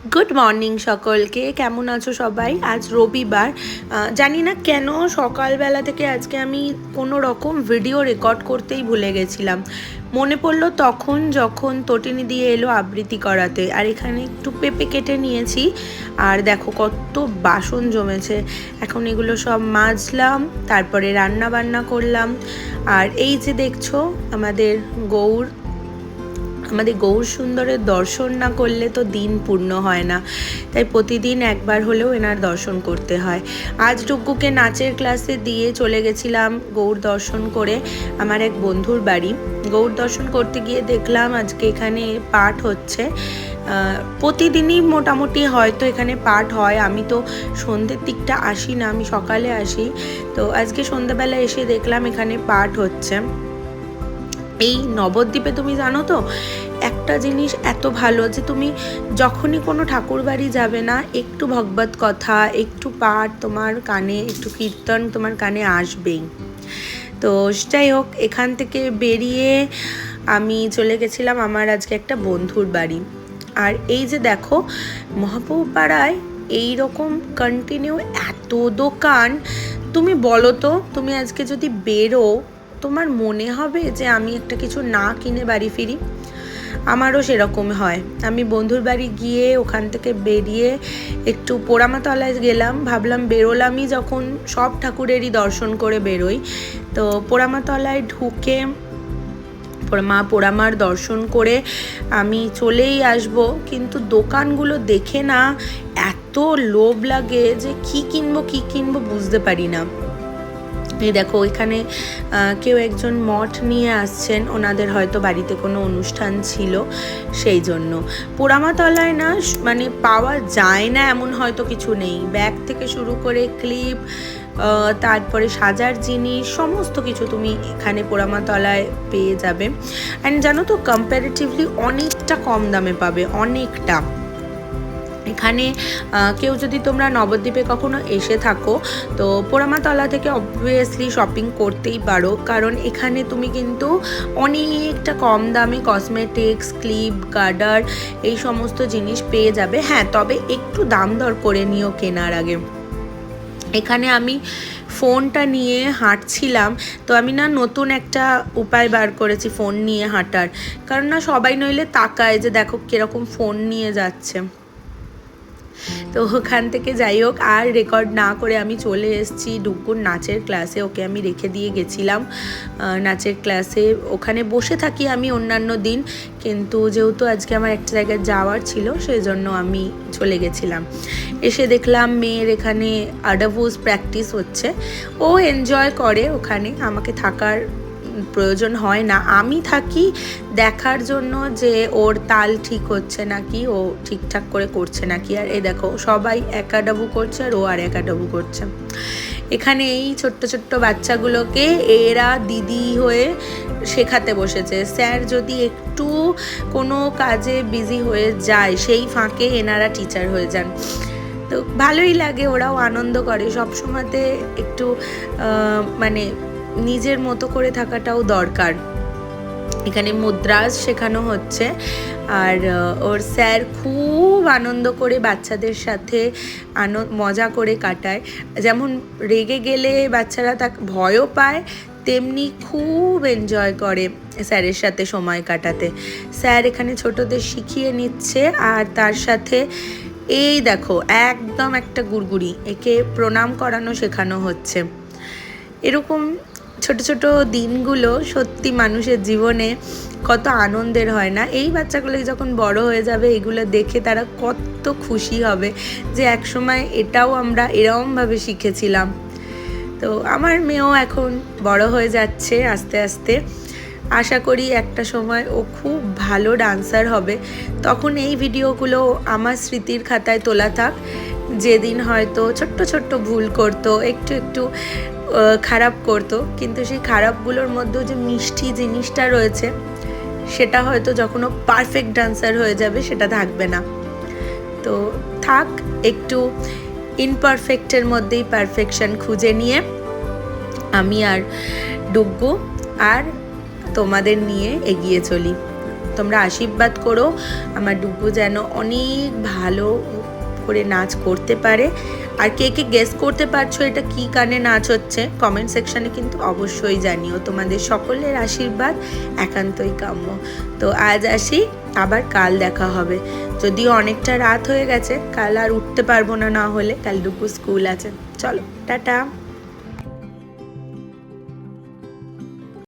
Good morning সকলকে, কেমন আছো সবাই? আজ রবিবার। জানি না কেন সকালবেলা থেকে আজকে আমি কোনো রকম ভিডিও রেকর্ড করতেই ভুলে গেছিলাম। মনে পড়ল তখন যখন তটিনি দিয়ে এলো আবৃত্তি করাতে। আর এখানে একটু পেঁপে কেটে নিয়েছি। আর দেখো কত বাসন জমেছে। এখন এগুলো সব মাজলাম, তারপরে রান্না বান্না করলাম। আর এই যে দেখছ আমাদের গৌর আমাদের গৌর সুন্দরের দর্শন না করলে তো দিন পূর্ণ হয় না। তাই প্রতিদিন একবার হলেও এনার দর্শন করতে হয়। আজ ডুগ্গুকে নাচের ক্লাসে দিয়ে চলে গেছিলাম গৌর দর্শন করে আমার এক বন্ধুর বাড়ি। গৌর দর্শন করতে গিয়ে দেখলাম আজকে এখানে পাঠ হচ্ছে। প্রতিদিনই মোটামুটি হয়তো এখানে পাঠ হয়। আমি তো সন্ধ্যের দিকটা আসি না, আমি সকালে আসি। তো আজকে সন্ধ্যাবেলা এসে দেখলাম এখানে পাঠ হচ্ছে। এই নবদ্বীপে তুমি জানো তো একটা জিনিস এত ভালো যে তুমি যখনই কোনো ঠাকুর বাড়ি যাবে না, একটু ভগবত কথা, একটু পাঠ তোমার কানে, একটু কীর্তন তোমার কানে আসবেই। তো যাই হোক, এখান থেকে বেরিয়ে আমি চলে গেছিলাম আমার আজকে একটা বন্ধুর বাড়ি। আর এই যে দেখো মহাপ্রভু পাড়ায় এইরকম কন্টিনিউ এত দোকান। তুমি বলো তো, তুমি আজকে যদি বেরো, তোমার মনে হবে যে আমি একটা কিছু না কিনে বাড়ি ফিরি? আমারও সেরকম হয়। আমি বন্ধুর বাড়ি গিয়ে ওখান থেকে বেরিয়ে একটু পোড়ামাতলায় গেলাম, ভাবলাম বেরোলামই যখন সব ঠাকুরেরই দর্শন করে বেরোই। তো পোড়ামাতলায় ঢুকে মা পোড়ামার দর্শন করে আমি চলেই আসব, কিন্তু দোকানগুলো দেখে না এত লোভ লাগে যে কি কিনবো কি কিনবো বুঝতে পারি না। এই দেখো এখানে কেউ একজন মঠ নিয়ে আসছেন। ওনাদের হয়তো বাড়িতে কোনো অনুষ্ঠান ছিল সেই জন্য। পোড়ামাতলায় না মানে পাওয়া যায় না এমন হয়তো কিছু নেই। ব্যাগ থেকে শুরু করে ক্লিপ তারপরে সাজার জিনিস, সমস্ত কিছু তুমি এখানে পোড়ামাতলায় পেয়ে যাবে। অ্যান্ড জানো তো কম্প্যারেটিভলি অনেকটা কম দামে পাবে, অনেকটা। এখানে কেউ যদি তোমরা নবদ্বীপে কখনো এসে থাকো, তো পোড়ামাতলা থেকে অবভিয়াসলি শপিং করতেই পারো। কারণ এখানে তুমি কিন্তু অনেকটা কম দামে কসমেটিক্স ক্লিপ গার্ডার এই সমস্ত জিনিস পেয়ে যাবে। হ্যাঁ তবে একটু দাম দর করে নিও কেনার আগে। এখানে আমি ফোনটা নিয়ে হাঁটছিলাম, তো আমি না নতুন একটা উপায় বার করেছি ফোন নিয়ে হাঁটার। কারণ না সবাই নইলে তাকায় যে দেখো কীরকম ফোন নিয়ে যাচ্ছে। তো ওখান থেকে যাই হোক, আর রেকর্ড না করে আমি চলে এসেছি ডুকুর নাচের ক্লাসে ওকে আমি রেখে দিয়ে গেছিলাম নাচের ক্লাসে ওখানে বসে থাকি আমি অন্যান্য দিন, কিন্তু যেহেতু আজকে আমার একটা জায়গায় যাওয়ার ছিল সেই জন্য আমি চলে গেছিলাম। এসে দেখলাম মেয়ের এখানে আডাভুজ প্র্যাকটিস হচ্ছে। ও এনজয় করে ওখানে, আমাকে থাকার প্রয়োজন হয় না। আমি থাকি দেখার জন্য যে ওর তাল ঠিক হচ্ছে নাকি, ও ঠিকঠাক করে করছে নাকি। আর এই দেখো, সবাই একা একাডাবু করছে আর ও আর একা একাডাবু করছে। এখানে এই ছোট্ট ছোট্ট বাচ্চাগুলোকে এরা দিদি হয়ে শেখাতে বসেছে। স্যার যদি একটু কোনো কাজে বিজি হয়ে যায়, সেই ফাঁকে এনারা টিচার হয়ে যান। তো ভালোই লাগে, ওরাও আনন্দ করে। সব সময়তে একটু মানে নিজের মতো করে থাকাটাও দরকার। এখানে মুদ্রাস শেখানো হচ্ছে আর ওর স্যার খুব আনন্দ করে বাচ্চাদের সাথে আনন্দ মজা করে কাটায়। যেমন রেগে গেলে বাচ্চারা তাকে, ভয়ও পায়, তেমনি খুব এনজয় করে স্যারের সাথে সময় কাটাতে। স্যার এখানে ছোটদের শিখিয়ে নিচ্ছে আর তার সাথে এই দেখো, একদম একটা গুড়গুড়ি, একে প্রণাম করানো শেখানো হচ্ছে। এরকম ছোট ছোট দিনগুলো সত্যি মানুষের জীবনে কত আনন্দের হয় না। এই বাচ্চাগুলো যখন বড় হয়ে যাবে, এগুলো দেখে তারা কত খুশি হবে যে একসময় এটাও আমরা এরমভাবে শিখেছিলাম। তো আমার মেয়েও এখন বড় হয়ে যাচ্ছে আস্তে আস্তে। আশা করি একটা সময় ও খুব ভালো ডান্সার হবে। তখন এই ভিডিওগুলো আমার স্মৃতির খাতায় তোলা থাক। যেদিন হয়তো ছোট্ট ছোট্ট ভুল করতো, একটু একটু খারাপ করতো। কিন্তু সেই খারাপগুলোর মধ্যেও যে মিষ্টি জিনিসটা রয়েছে, সেটা হয়তো যখন পারফেক্ট ডান্সার হয়ে যাবে, সেটা থাকবে না। তো থাক, একটু ইনপারফেক্টের মধ্যেই পারফেকশন খুঁজে নিয়ে আমি আর ডুগ্গু আর তোমাদের নিয়ে এগিয়ে চলি। তোমরা আশীর্বাদ করো, আমার ডুবু যেন অনেক ভালো করে নাচ করতে পারে। আর কে কে গেস করতে পারছ এটা কি কানে নাচ হচ্ছে? কমেন্ট সেকশানে কিন্তু অবশ্যই জানিও। তোমাদের সকলের আশীর্বাদ একান্তই কাম্য। তো আজ আসি, আবার কাল দেখা হবে। যদিও অনেকটা রাত হয়ে গেছে, কাল আর উঠতে পারব না না হলে কাল দুপুর স্কুল আছে। চলো, টাটা।